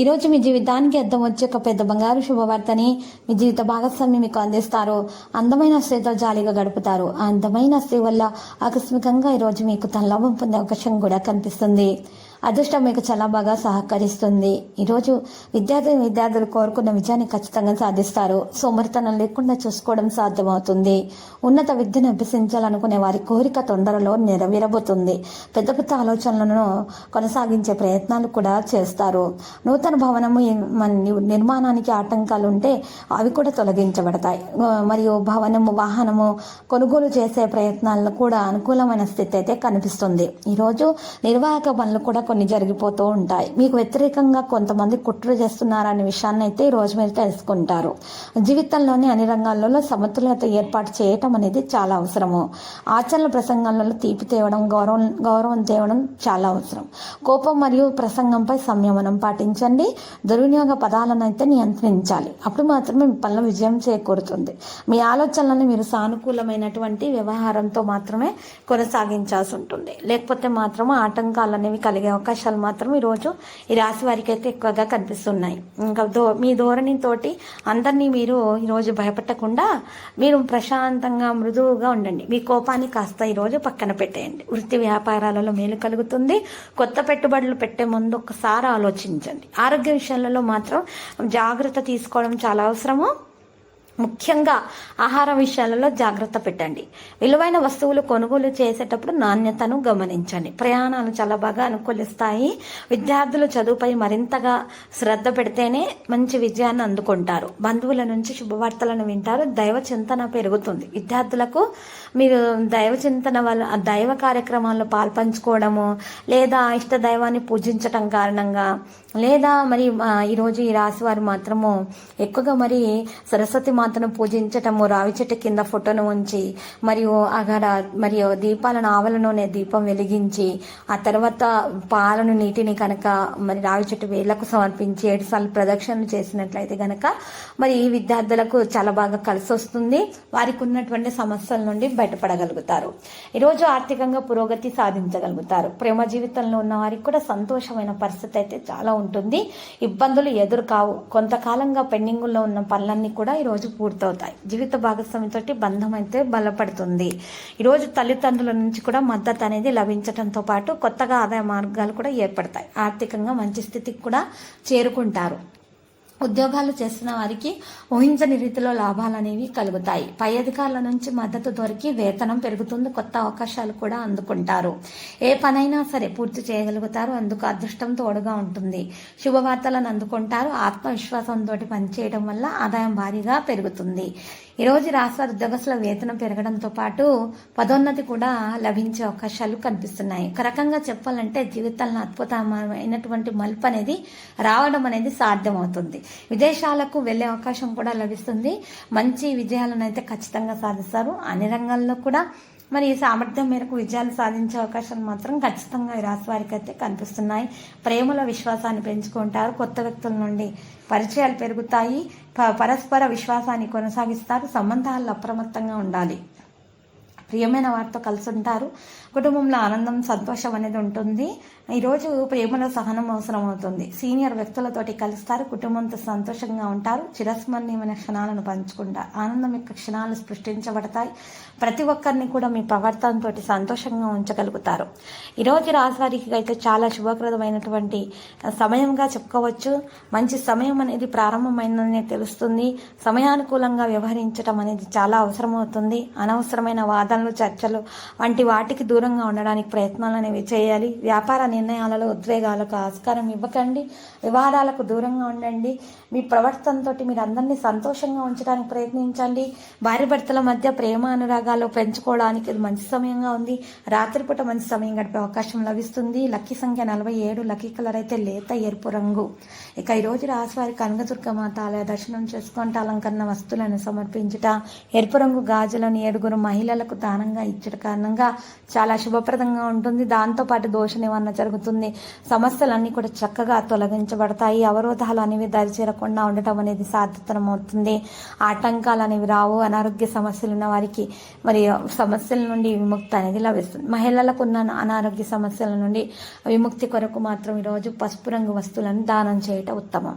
ఈరోజు మీ జీవితానికి అర్థం వచ్చే ఒక పెద్ద బంగారు శుభవార్తని మీ జీవిత భాగస్వామి మీకు అందిస్తారు. అందమైన స్త్రీతో జాలీగా గడుపుతారు. ఆ అందమైన స్త్రీ వల్ల ఆకస్మికంగా ఈ రోజు మీకు తన లాభం పొందే అవకాశం కూడా కనిపిస్తుంది. అదృష్టం మీకు చాలా బాగా సహకరిస్తుంది. ఈరోజు విద్యార్థి విద్యార్థులు కోరుకున్న విజయాన్ని ఖచ్చితంగా సాధిస్తారు. సోమరితనం లేకుండా చూసుకోవడం సాధ్యమవుతుంది. ఉన్నత విద్యను అభ్యసించాలనుకునే వారి కోరిక తొందరలో నెరవేరబోతుంది. పెద్ద పెద్ద ఆలోచనలను కొనసాగించే ప్రయత్నాలు కూడా చేస్తారు. నూతన భవనము నిర్మాణానికి ఆటంకాలు ఉంటే అవి కూడా తొలగించబడతాయి. మరియు భవనము వాహనము కొనుగోలు చేసే ప్రయత్నాల్లో కూడా అనుకూలమైన స్థితి అయితే కనిపిస్తుంది. ఈరోజు నిర్వాహక పనులు కూడా కొన్ని జరిగిపోతూ ఉంటాయి. మీకు వ్యతిరేకంగా కొంతమంది కుట్ర చేస్తున్నారనే విషయాన్ని అయితే ఈ రోజు మీరు తెలుసుకుంటారు. జీవితంలోని అన్ని రంగాలలో సమతుల్యత ఏర్పాటు చేయటం అనేది చాలా అవసరము. ఆచరణ ప్రసంగాలలో తీపి తేవడం గౌరవం గౌరవం తేవడం చాలా అవసరం. కోపం మరియు ప్రసంగంపై సంయమనం పాటించండి. దుర్వినియోగ పదాలను అయితే నియంత్రించాలి. అప్పుడు మాత్రమే మీ పనుల విజయం చేకూరుతుంది. మీ ఆలోచనలను మీరు సానుకూలమైనటువంటి వ్యవహారంతో మాత్రమే కొనసాగించాల్సి ఉంటుంది. లేకపోతే మాత్రం ఆటంకాలు అనేవి కలిగే అవకాశాలు మాత్రం ఈరోజు ఈ రాశి వారికి అయితే ఎక్కువగా కనిపిస్తున్నాయి. ఇంకా దో మీ ధోరణితోటి అందరినీ మీరు ఈరోజు భయపెట్టకుండా మీరు ప్రశాంతంగా మృదువుగా ఉండండి. మీ కోపాన్ని కాస్త ఈరోజు పక్కన పెట్టేయండి. వృత్తి వ్యాపారాలలో మేలు కలుగుతుంది. కొత్త పెట్టుబడులు పెట్టే ముందు ఒకసారి ఆలోచించండి. ఆరోగ్య విషయాలలో మాత్రం జాగ్రత్త తీసుకోవడం చాలా అవసరము. ముఖ్యంగా ఆహార విషయాలలో జాగ్రత్త పెట్టండి. విలువైన వస్తువులు కొనుగోలు చేసేటప్పుడు నాణ్యతను గమనించండి. ప్రయాణాలు చాలా బాగా అనుకూలిస్తాయి. విద్యార్థులు చదువుపై మరింతగా శ్రద్ధ పెడితేనే మంచి విజయాన్ని అందుకుంటారు. బంధువుల నుంచి శుభవార్తలను వింటారు. దైవ చింతన పెరుగుతుంది. విద్యార్థులకు మీరు దైవ చింతన వల్ల దైవ కార్యక్రమాల్లో పాల్పంచుకోవడము లేదా ఇష్ట దైవాన్ని పూజించటం కారణంగా లేదా మరి ఈరోజు ఈ రాశి వారు మాత్రము ఎక్కువగా మరి సరస్వతి మాతను పూజించటము రావి చెట్టు కింద ఫోటోను ఉంచి మరియు అక్కడ మరియు దీపాలను ఆవల నూనె దీపం వెలిగించి ఆ తర్వాత పాలను నీటిని కనుక మరి రావి చెట్టు వేళ్ళకు సమర్పించి ఏడు సార్లు ప్రదక్షిణలు చేసినట్లయితే గనక మరి ఈ విద్యార్థులకు చాలా బాగా కలిసి వస్తుంది. వారికి ఉన్నటువంటి సమస్యల నుండి బయటపడగలుగుతారు. ఈరోజు ఆర్థికంగా పురోగతి సాధించగలుగుతారు. ప్రేమ జీవితంలో ఉన్న వారికి కూడా సంతోషమైన పరిస్థితి అయితే చాలా ఉంటుంది. ఇబ్బందులు ఎదురు కావు కొంతకాలంగా పెండింగుల్లో ఉన్న పనులన్నీ కూడా ఈరోజు పూర్తవుతాయి. జీవిత భాగస్వామితోటి బంధం అయితే బలపడుతుంది. ఈరోజు తల్లిదండ్రుల నుంచి కూడా మద్దతు అనేది లభించడంతో పాటు కొత్తగా ఆదాయ మార్గాలు కూడా ఏర్పడతాయి. ఆర్థికంగా మంచి స్థితికి కూడా చేరుకుంటారు. ఉద్యోగాలు చేస్తున్న వారికి ఊహించని రీతిలో లాభాలు అనేవి కలుగుతాయి. పై అధికారుల నుంచి మద్దతు దొరికి వేతనం పెరుగుతుంది కొత్త అవకాశాలు కూడా అందుకుంటారు. ఏ పనైనా సరే పూర్తి చేయగలుగుతారు అందుకు అదృష్టం తోడుగా ఉంటుంది. శుభవార్తలను అందుకుంటారు ఆత్మవిశ్వాసంతో పనిచేయడం వల్ల ఆదాయం భారీగా పెరుగుతుంది. ఈరోజు రాష్ట్ర ఉద్యోగస్తుల వేతనం పెరగడంతో పాటు పదోన్నతి కూడా లభించే అవకాశాలు కనిపిస్తున్నాయి. ఒక రకంగా చెప్పాలంటే జీవితంలో అద్భుతమైనటువంటి మలుపు అనేది రావడం అనేది సాధ్యమవుతుంది. విదేశాలకు వెళ్ళే అవకాశం కూడా లభిస్తుంది. మంచి విజయాలను అయితే ఖచ్చితంగా సాధిస్తారు. అన్ని రంగాల్లో కూడా మరి ఈ సామర్థ్యం మేరకు విజయాలు సాధించే అవకాశాలు మాత్రం ఖచ్చితంగా ఈ రాశి వారికి అయితే కనిపిస్తున్నాయి. ప్రేమలో విశ్వాసాన్ని పెంచుకుంటారు. కొత్త వ్యక్తుల నుండి పరిచయాలు పెరుగుతాయి. పరస్పర విశ్వాసాన్ని కొనసాగిస్తారు. సంబంధాల్లో అప్రమత్తంగా ఉండాలి. ప్రియమైన వారితో కలిసి ఉంటారు కుటుంబంలో ఆనందం సంతోషం అనేది ఉంటుంది. ఈరోజు ప్రేమలో సహనం అవసరం అవుతుంది. సీనియర్ వ్యక్తులతోటి కలుస్తారు. కుటుంబంతో సంతోషంగా ఉంటారు. చిరస్మరణీయమైన క్షణాలను పంచుకుంటారు. ఆనందం యొక్క క్షణాలు సృష్టించబడతాయి. ప్రతి ఒక్కరిని కూడా మీ ప్రవర్తనతో సంతోషంగా ఉంచగలుగుతారు. ఈరోజు రాశివారికి అయితే చాలా శుభప్రదమైనటువంటి సమయంగా చెప్పుకోవచ్చు. మంచి సమయం అనేది ప్రారంభమైందని తెలుస్తుంది. సమయానుకూలంగా వ్యవహరించడం అనేది చాలా అవసరమవుతుంది. అనవసరమైన వాదన వాదనలు చర్చలు వంటి వాటికి దూరంగా ఉండడానికి ప్రయత్నాలు అనేవి చేయాలి. వ్యాపార నిర్ణయాలలో ఉద్వేగాలకు ఆస్కారం ఇవ్వకండి. వివాదాలకు దూరంగా ఉండండి. మీ ప్రవర్తనతో మీరు అందరినీ సంతోషంగా ఉంచడానికి ప్రయత్నించండి. భార్య భర్తల మధ్య ప్రేమ అనురాగాలు పెంచుకోవడానికి ఇది మంచి సమయంగా ఉంది. రాత్రిపూట మంచి సమయం గడిపే అవకాశం లభిస్తుంది. లక్కీ సంఖ్య నలభై ఏడు లక్కీ కలర్ అయితే లేత ఎరుపు రంగు. ఇక ఈ రోజు రాశివారి కనకదుర్గ మాత ఆలయ దర్శనం చేసుకుంటే అలంకరణ వస్తువులను సమర్పించుట ఎరుపు రంగు గాజులను ఏడుగురు మహిళలకు దానంగా ఇచ్చట కారణంగా చాలా శుభప్రదంగా ఉంటుంది. దాంతో పాటు దోష నివారణ జరుగుతుంది సమస్యలన్నీ కూడా చక్కగా తొలగించబడతాయి. అవరోధాలు అనేవి దరిచేరకుండా ఉండటం అనేది సాధ్యతరం అవుతుంది ఆటంకాలు అనేవి రావు. అనారోగ్య సమస్యలు ఉన్న వారికి మరి సమస్యల నుండి విముక్తి అనేది లభిస్తుంది. మహిళలకు ఉన్న అనారోగ్య సమస్యల నుండి విముక్తి కొరకు మాత్రం ఈరోజు పసుపు రంగు వస్తువులను దానం చేయటం ఉత్తమం.